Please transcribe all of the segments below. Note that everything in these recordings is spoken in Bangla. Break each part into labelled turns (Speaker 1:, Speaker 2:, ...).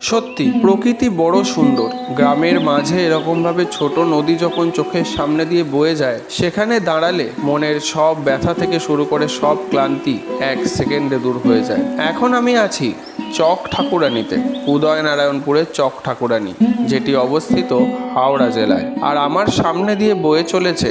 Speaker 1: সত্যি, প্রকৃতি বড় সুন্দর। গ্রামের মাঝে এরকমভাবে ছোট নদী যখন চোখের সামনে দিয়ে বয়ে যায়, সেখানে দাঁড়ালে মনের সব ব্যথা থেকে শুরু করে সব ক্লান্তি এক সেকেন্ডে দূর হয়ে যায়। এখন আমি আছি চক ঠাকুরানিতে উদয়নারায়ণপুরের চক ঠাকুরানি, যেটি অবস্থিত হাওড়া জেলায়। আর আমার সামনে দিয়ে বয়ে চলেছে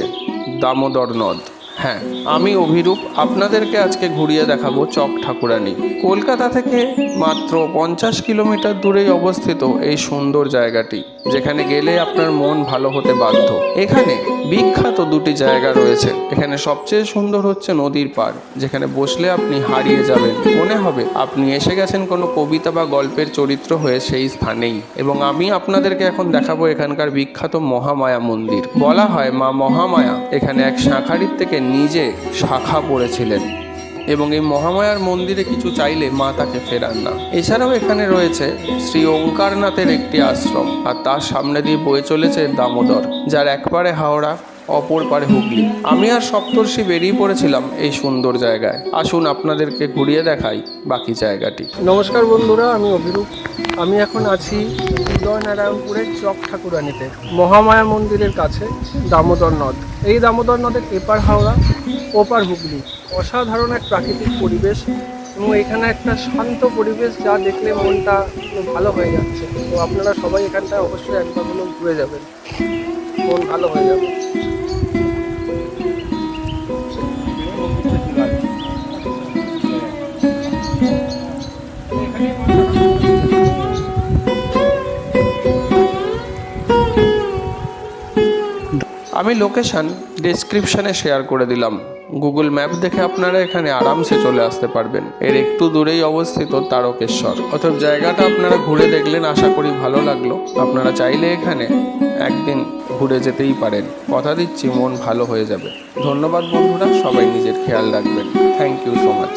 Speaker 1: দামোদর নদ। হ্যাঁ আমি অভিরূপ। আপনাদেরকে আজকে ঘুরিয়ে দেখাবো চক ঠাকুরানি। কলকাতা থেকে মাত্র পঞ্চাশ কিলোমিটার দূরেই অবস্থিত এই সুন্দর জায়গাটি, যেখানে গেলে আপনার মন ভালো হতে বাধ্য। এখানে বিখ্যাত দুটি জায়গা রয়েছে। এখানে সবচেয়ে সুন্দর হচ্ছে নদীর পাড়, যেখানে বসলে আপনি হারিয়ে যাবেন। মনে হবে আপনি এসে গেছেন কোনো কবিতা বা গল্পের চরিত্র হয়ে সেই স্থানেই। এবং আমি আপনাদেরকে এখন দেখাবো এখানকার বিখ্যাত মহামায়া মন্দির। বলা হয় মা মহামায়া এখানে এক শাঁখারির থেকে নিজে শাখা পড়েছিলেন এবং এই মহামায়ার মন্দিরে কিছু চাইলে মা তাকে ফেরান না। এছাড়াও এখানে রয়েছে শ্রী ওঙ্কারনাথের একটি আশ্রম আর তার সামনে দিয়ে বয়ে চলেছে দামোদর, যার একবারে হাওড়া অপর পারে হুগলি। আমি আর সপ্তর্ষি বেরিয়ে পড়েছিলাম এই সুন্দর জায়গায়। আসুন আপনাদেরকে ঘুরিয়ে দেখাই বাকি জায়গাটি। নমস্কার বন্ধুরা, আমি অভিরূপ। আমি এখন আছি উদয়নারায়ণপুরের চক ঠাকুরানিতে, মহামায়া মন্দিরের কাছে, দামোদর নদ। এই দামোদর নদের এপার হাওড়া, ওপার হুগলি। অসাধারণ এক প্রাকৃতিক পরিবেশ এবং এখানে একটা শান্ত পরিবেশ যা দেখলে মনটা ভালো হয়ে যাচ্ছে। তো আপনারা সবাই এখানটায় অবশ্যই একবার ঘুরে যাবেন। মন ভালো হয়ে যাবে। আমি লোকেশন ডেসক্রিপশনে শেয়ার করে দিলাম। গুগল ম্যাপ দেখে আপনারা এখানে আরামসে চলে আসতে পারবেন। এর একটু দূরেই অবস্থিত তারকেশ্বর। অথবা জায়গাটা আপনারা ঘুরে দেখলেন, আশা করি ভালো লাগল। আপনারা চাইলে এখানে একদিন ঘুরে যেতেই পারেন। কথা দিচ্ছি, মন ভালো হয়ে যাবে। ধন্যবাদ বন্ধুরা, সবাই নিজের খেয়াল রাখবেন। Thank you so much